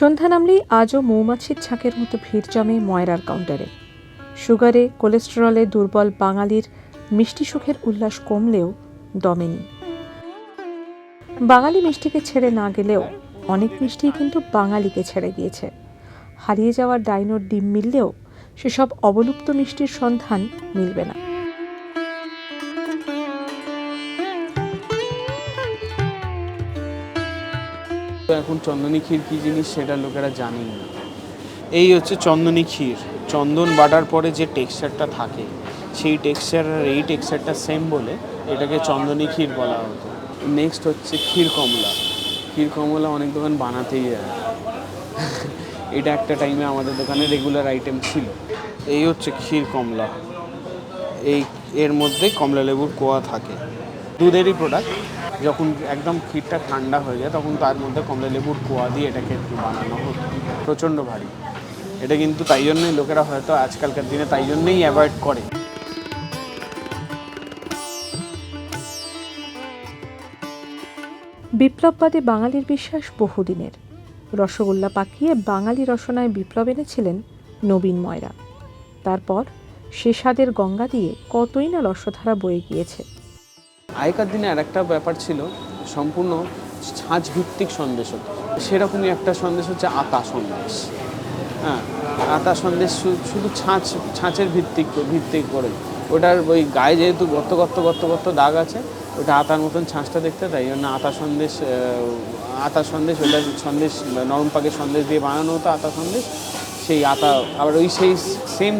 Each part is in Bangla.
সন্ধ্যা নামলেই আজও মৌমাছির ছাঁকের মতো ভিড় জমে ময়রার কাউন্টারে। সুগারে, কোলেস্টেরলে দুর্বল বাঙালির মিষ্টি সুখের উল্লাস কমলেও দমেনি। বাঙালি মিষ্টিকে ছেড়ে না গেলেও অনেক মিষ্টি কিন্তু বাঙালিকে ছেড়ে গিয়েছে। হারিয়ে যাওয়া ডাইনোর ডিম মিললেও সেসব অবলুপ্ত মিষ্টির সন্ধান মিলবে না। তো এখন চন্দনী ক্ষীর কী জিনিস সেটা লোকেরা জানেই না। এই হচ্ছে চন্দনী ক্ষীর। চন্দন বাটার পরে যে টেক্সচারটা থাকে, সেই টেক্সচার আর এই টেক্সচারটা সেম বলে এটাকে চন্দনী ক্ষীর বলা হতো। নেক্সট হচ্ছে ক্ষীর কমলা। ক্ষীর কমলা অনেক দোকান বানাতেই যায় এটা একটা টাইমে আমাদের দোকানে রেগুলার আইটেম ছিল। এই হচ্ছে ক্ষীর কমলা। এই, এর মধ্যে কমলা লেবুর কোয়া থাকে। দুধেরই প্রোডাক্ট যখন একদম ক্ষীরটা ঠান্ডা হয়ে যায়, তখন তার মধ্যে কমলা লেবুর কোয়া দিয়ে এটাকে একটু বানানো হতো প্রচণ্ড ভারী। এটা কিন্তু তাই জন্যই লোকেরা হয়তো আজকালকার দিনে তাই জন্যই অ্যাভয়েড করে। বিপ্লববাদী বাঙালির বিশ্বাস বহুদিনের। রসগোল্লা পাকিয়ে বাঙালি রসনায় বিপ্লব এনেছিলেন নবীন ময়রা। তারপর সে স্বাদের গঙ্গা দিয়ে কতই না রসধারা বয়ে গিয়েছে। আগেকার দিনে আর একটা ব্যাপার ছিল, সম্পূর্ণ ছাঁচ ভিত্তিক সন্দেশ হতো। সেরকমই একটা সন্দেশ হচ্ছে আতা সন্দেশ। হ্যাঁ আতা সন্দেশ শুধু ছাঁচ, ছাঁচের ভিত্তিক ভিত্তিক করে। ওটার ওই গায়ে যেহেতু গর্ত গর্ত গর্ত গর্ত দাগ আছে, ওটা আতার মতন ছাঁচটা দেখতে, তাই জন্য আতা সন্দেশ আতা সন্দেশ, ওটা সন্দেশ নরম পাকের সন্দেশ দিয়ে বানানো হতো আতা সন্দেশ। সেই আতা, আবার ওই সেই সেম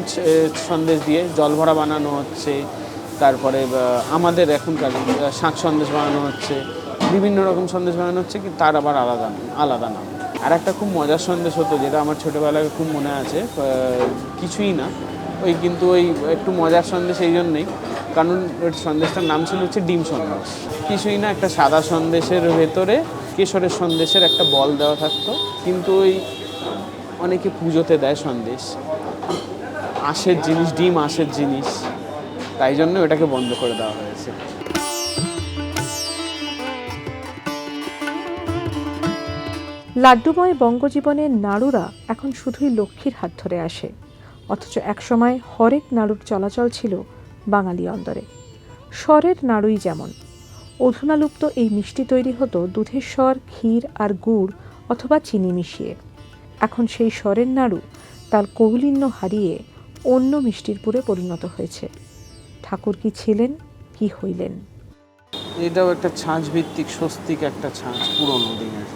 সন্দেশ দিয়ে জল ভরা বানানো হচ্ছে। তারপরে আমাদের এখনকার শাক সন্দেশ বানানো হচ্ছে, বিভিন্ন রকম সন্দেশ বানানো হচ্ছে, কিন্তু তার আবার আলাদা আলাদা নাম। আর একটা খুব মজার সন্দেশ হতো, যেটা আমার ছোটোবেলায় খুব মনে আছে কিছুই না, ওই কিন্তু ওই একটু মজার সন্দেশ এই জন্যেই, কারণ ওই সন্দেশটার নাম ছিল হচ্ছে ডিম সন্দেশ। কিছুই না, একটা সাদা সন্দেশের ভেতরে কেশরের সন্দেশের একটা বল দেওয়া থাকতো, কিন্তু ওই অনেকে পুজোতে দেয় সন্দেশ। আঁশের জিনিস, ডিম আঁশের জিনিস। তাই জন্য ওটাকে বন্ধ করে দেওয়া হয়েছে। লাড্ডুময় বঙ্গজীবনের নাড়ুরা এখন শুধুই লক্ষ্মীর হাত ধরে আসে। অথচ একসময় হরেক নাড়ুর চলাচল ছিল বাঙালি অন্দরে। স্বরের নাড়ুই যেমন। অধুনালুপ্ত এই মিষ্টি তৈরি হতো দুধের স্বর, ক্ষীর আর গুড় অথবা চিনি মিশিয়ে। এখন সেই স্বরের নাড়ু তার কৌলিন্য হারিয়ে অন্য মিষ্টির পুরে পরিণত হয়েছে। ঠাকুর কি ছিলেন কি হইলেন? এটাও একটা ছাঁচ ভিত্তিক স্বস্তিক একটা ছাঁচ পুরনো দিনের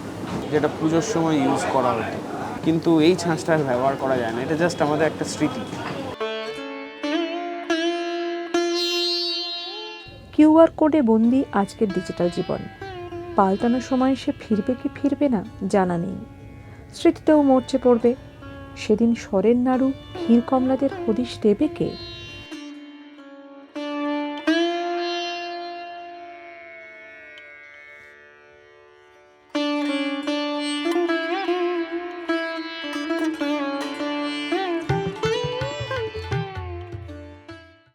যেটা পুজোর সময় ইউজ করা হতো। কিন্তু এই ছাঁচটা আর ব্যবহার করা যায় না এটা জাস্ট আমাদের একটা স্মৃতি। কিউআর কোডে বন্দি আজকের ডিজিটাল জীবন। পাল্টানোর সময় সে ফিরবে কি ফিরবে না জানা নেই। স্মৃতিতেও মরচে পড়বে। সেদিন স্বরের নাড়ু ক্ষীর কমলাদের হদিশ দেবে কে?